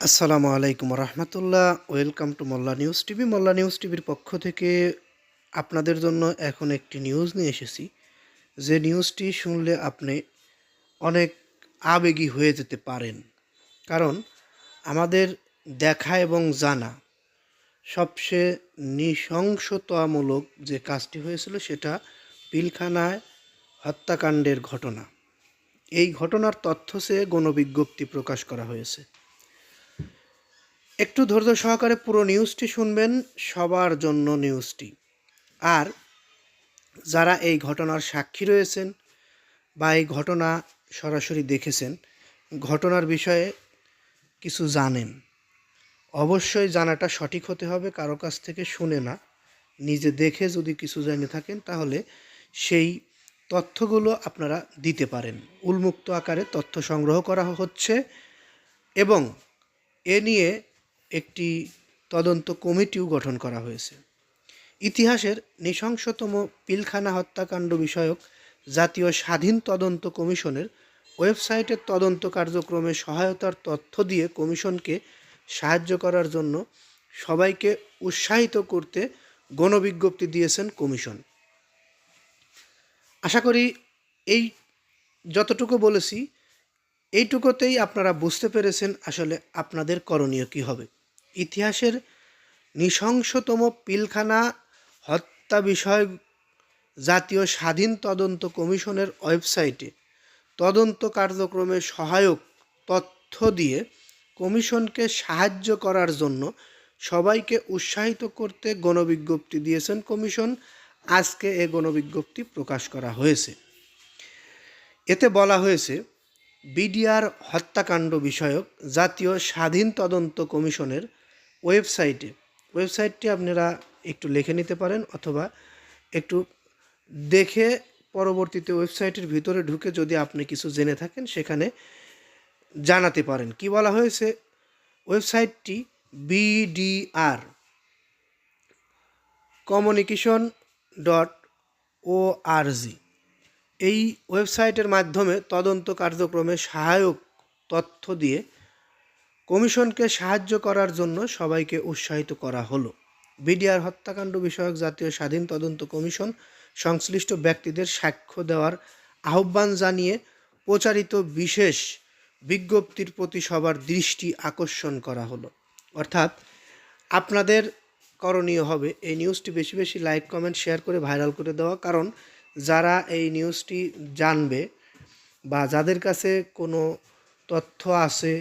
আসসালামু আলাইকুম রহমতুল্লাহ। Welcome to Molla news TV. Molla news টিভির পক্ষ থেকে আপনাদের জন্য এখন একটি নিউজ নিয়ে এসেছি। যে নিউজটি শুনলে আপনি অনেক আবেগী হয়ে যেতে পারেন। কারণ আমাদের দেখা এবং জানা সবচেয়ে নৃশংসতামূলক যে কাজটি হয়েছিল সেটা পিলখানায় হত্যাকাণ্ডের ঘটনা। এই ঘটনার তথ্য সে গণবিজ্ঞপ্তি প্রকাশ করা হয়েছে। একটু ধৈর্য সহকারে পুরো নিউজটি শুনবেন, সবার জন্য নিউজটি আর যারা এই ঘটনার সাক্ষী রয়েছেন বা এই ঘটনা সরাসরি দেখেছেন, ঘটনার বিষয়ে কিছু জানেন। অবশ্যই জানাটা সঠিক হতে হবে, কারও কাছ থেকে শুনে না, নিজে দেখে যদি কিছু জেনে থাকেন, তাহলে সেই তথ্যগুলো আপনারা দিতে পারেন। উন্মুক্ত আকারে তথ্য সংগ্রহ করা হচ্ছে এবং এ নিয়ে একটি তদন্ত কমিটিও গঠন করা হয়েছে। ইতিহাসের নৃশংসতম পিলখানা হত্যাকাণ্ড বিষয়ক জাতীয় স্বাধীন তদন্ত কমিশনের ওয়েবসাইটের তদন্ত কার্যক্রমে সহায়তার তথ্য দিয়ে কমিশনকে সাহায্য করার জন্য সবাইকে উৎসাহিত করতে গণবিজ্ঞপ্তি দিয়েছেন কমিশন। আশা করি এই যতটুকু বলেছি, এইটুকুতেই আপনারা বুঝতে পেরেছেন আসলে আপনাদের করণীয় কী হবে। ইতিহাসের নৃশংসতম পিলখানা হত্যা বিষয় জাতীয় স্বাধীন তদন্ত কমিশনের ওয়েবসাইটে তদন্ত কার্যক্রমে সহায়ক তথ্য দিয়ে কমিশনকে সাহায্য করার জন্য সবাইকে উৎসাহিত করতে গণবিজ্ঞপ্তি দিয়েছেন কমিশন। আজকে এ গণবিজ্ঞপ্তি প্রকাশ করা হয়েছে। এতে বলা হয়েছে বিডিআর হত্যাকাণ্ড বিষয়ক জাতীয় স্বাধীন তদন্ত কমিশনের ওয়েবসাইটে। ওয়েবসাইটটি আপনারা একটু লিখে নিতে পারেন অথবা একটু দেখে পরবর্তীতে ওয়েবসাইটের ভিতরে ঢুকে যদি আপনি কিছু জেনে থাকেন, সেখানে জানাতে পারেন। কি বলা হয়েছে? ওয়েবসাইটটি BDR communication dot O R G. এই ওয়েবসাইটের মাধ্যমে তদন্ত কার্যক্রমে সহায়ক তথ্য দিয়ে কমিশনকে সাহায্য করার জন্য সবাইকে উৎসাহিত করা হলো। বিডিআর হত্যাকাণ্ড বিষয়ক জাতীয় স্বাধীন তদন্ত কমিশন সংশ্লিষ্ট ব্যক্তিদের সাক্ষ্য দেওয়ার আহ্বান জানিয়ে প্রচারিত বিশেষ বিজ্ঞপ্তির প্রতি সবার দৃষ্টি আকর্ষণ করা হলো। অর্থাৎ আপনাদের করণীয় হবে এই নিউজটি। বেশি বেশি লাইক, কমেন্ট, শেয়ার করে ভাইরাল করে দেওয়া। কারণ যারা এই নিউজটি জানবে বা যাদের কাছে কোনো তথ্য আছে,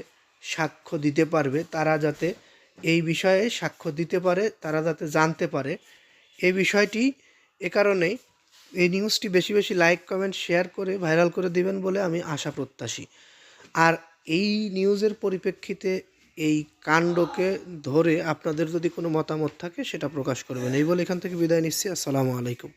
সাক্ষ্য দিতে পারবে, তারা যাতে এই বিষয়ে সাক্ষ্য দিতে পারে, তারা যাতে জানতে পারে। এই বিষয়টি এ কারণেই এই নিউজটি বেশি বেশি লাইক, কমেন্ট, শেয়ার করে ভাইরাল করে দিবেন বলে আমি আশা প্রত্যাশী। আর এই নিউজের পরিপ্রেক্ষিতে এই কাণ্ডকে ধরে আপনাদের যদি কোনো মতামত থাকে, সেটা প্রকাশ করবেন। এই বলে এখান থেকে বিদায় নিচ্ছি। আসসালামু আলাইকুম।